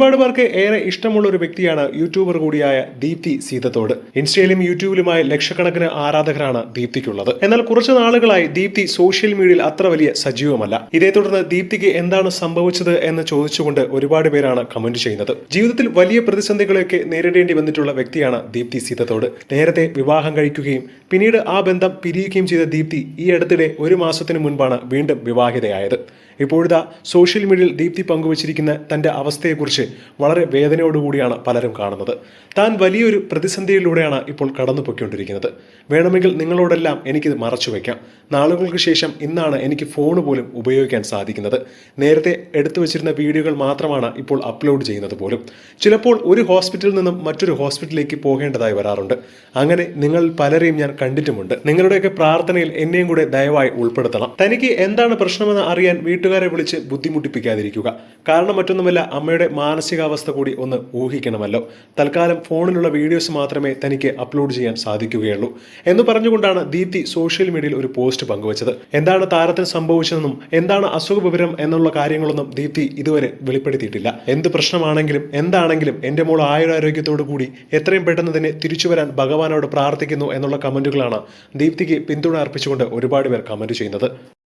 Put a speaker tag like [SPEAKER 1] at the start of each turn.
[SPEAKER 1] ഒരുപാട് പേർക്ക് ഏറെ ഇഷ്ടമുള്ള ഒരു വ്യക്തിയാണ് യൂട്യൂബർ കൂടിയായ ദീപ്തി സീതത്തോട്. ഇൻസ്റ്റയിലും യൂട്യൂബിലുമായി ലക്ഷക്കണക്കിന് ആരാധകരാണ് ദീപ്തിക്കുള്ളത്. എന്നാൽ കുറച്ചു നാളുകളായി ദീപ്തി സോഷ്യൽ മീഡിയയിൽ അത്ര വലിയ സജീവമല്ല. ഇതേ തുടർന്ന് ദീപ്തിക്ക് എന്താണ് സംഭവിച്ചത് എന്ന് ചോദിച്ചുകൊണ്ട് ഒരുപാട് പേരാണ് കമന്റ് ചെയ്യുന്നത്. ജീവിതത്തിൽ വലിയ പ്രതിസന്ധികളൊക്കെ നേരിടേണ്ടി വന്നിട്ടുള്ള വ്യക്തിയാണ് ദീപ്തി സീതത്തോട്. നേരത്തെ വിവാഹം കഴിക്കുകയും പിന്നീട് ആ ബന്ധം പിരിയുകയും ചെയ്ത ദീപ്തി ഈ അടുത്തിടെ ഒരു മാസത്തിന് മുൻപാണ് വീണ്ടും വിവാഹിതയായത്. ഇപ്പോഴിതാ സോഷ്യൽ മീഡിയയിൽ ദീപ്തി പങ്കുവച്ചിരിക്കുന്ന തന്റെ അവസ്ഥയെക്കുറിച്ച് വളരെ വേദനയോടുകൂടിയാണ് പലരും കാണുന്നത്. താൻ വലിയൊരു പ്രതിസന്ധിയിലൂടെയാണ് ഇപ്പോൾ കടന്നു പൊയ്ക്കൊണ്ടിരിക്കുന്നത് വേണമെങ്കിൽ നിങ്ങളോടെല്ലാം എനിക്കിത് മറച്ചു വയ്ക്കാം. നാളുകൾക്ക് ശേഷം ഇന്നാണ് എനിക്ക് ഫോൺ പോലും ഉപയോഗിക്കാൻ സാധിക്കുന്നത്. നേരത്തെ എടുത്തു വച്ചിരുന്ന വീഡിയോകൾ മാത്രമാണ് ഇപ്പോൾ അപ്ലോഡ് ചെയ്യുന്നത് പോലും. ചിലപ്പോൾ ഒരു ഹോസ്പിറ്റലിൽ നിന്നും മറ്റൊരു ഹോസ്പിറ്റലിലേക്ക് പോകേണ്ടതായി വരാറുണ്ട്. അങ്ങനെ നിങ്ങൾ പലരെയും ഞാൻ കണ്ടിട്ടുമുണ്ട്. നിങ്ങളുടെയൊക്കെ പ്രാർത്ഥനയിൽ എന്നെയും കൂടെ ദയവായി ഉൾപ്പെടുത്തണം. തനിക്ക് എന്താണ് പ്രശ്നമെന്ന് അറിയാൻ വീട്ടുകാരെ വിളിച്ച് ബുദ്ധിമുട്ടിപ്പിക്കാതിരിക്കുക. കാരണം മറ്റൊന്നുമല്ല അമ്മയുടെ മാനസികാവസ്ഥ കൂടി ഒന്ന് ഊഹിക്കണമല്ലോ. തൽക്കാലം ഫോണിലുള്ള വീഡിയോസ് മാത്രമേ തനിക്ക് അപ്ലോഡ് ചെയ്യാൻ സാധിക്കുകയുള്ളൂ. എന്ന് പറഞ്ഞുകൊണ്ടാണ് ദീപ്തി സോഷ്യൽ മീഡിയയിൽ ഒരു പോസ്റ്റ് പങ്കുവച്ചത്. എന്താണ് താരത്തിന് സംഭവിച്ചതെന്നും എന്താണ് അസുഖ വിവരം എന്നുള്ള കാര്യങ്ങളൊന്നും ദീപ്തി ഇതുവരെ വെളിപ്പെടുത്തിയിട്ടില്ല. എന്ത് പ്രശ്നമാണെങ്കിലും എന്താണെങ്കിലും എന്റെ മോൾ ആയുരാരോഗ്യത്തോടു കൂടി എത്രയും പെട്ടെന്ന് തന്നെ തിരിച്ചു വരാൻ ഭഗവാനോട് പ്രാർത്ഥിക്കുന്നു എന്നുള്ള കമന്റുകളാണ് ദീപ്തിക്ക് പിന്തുണ അർപ്പിച്ചുകൊണ്ട് ഒരുപാട് പേർ കമന്റ് ചെയ്യുന്നത്.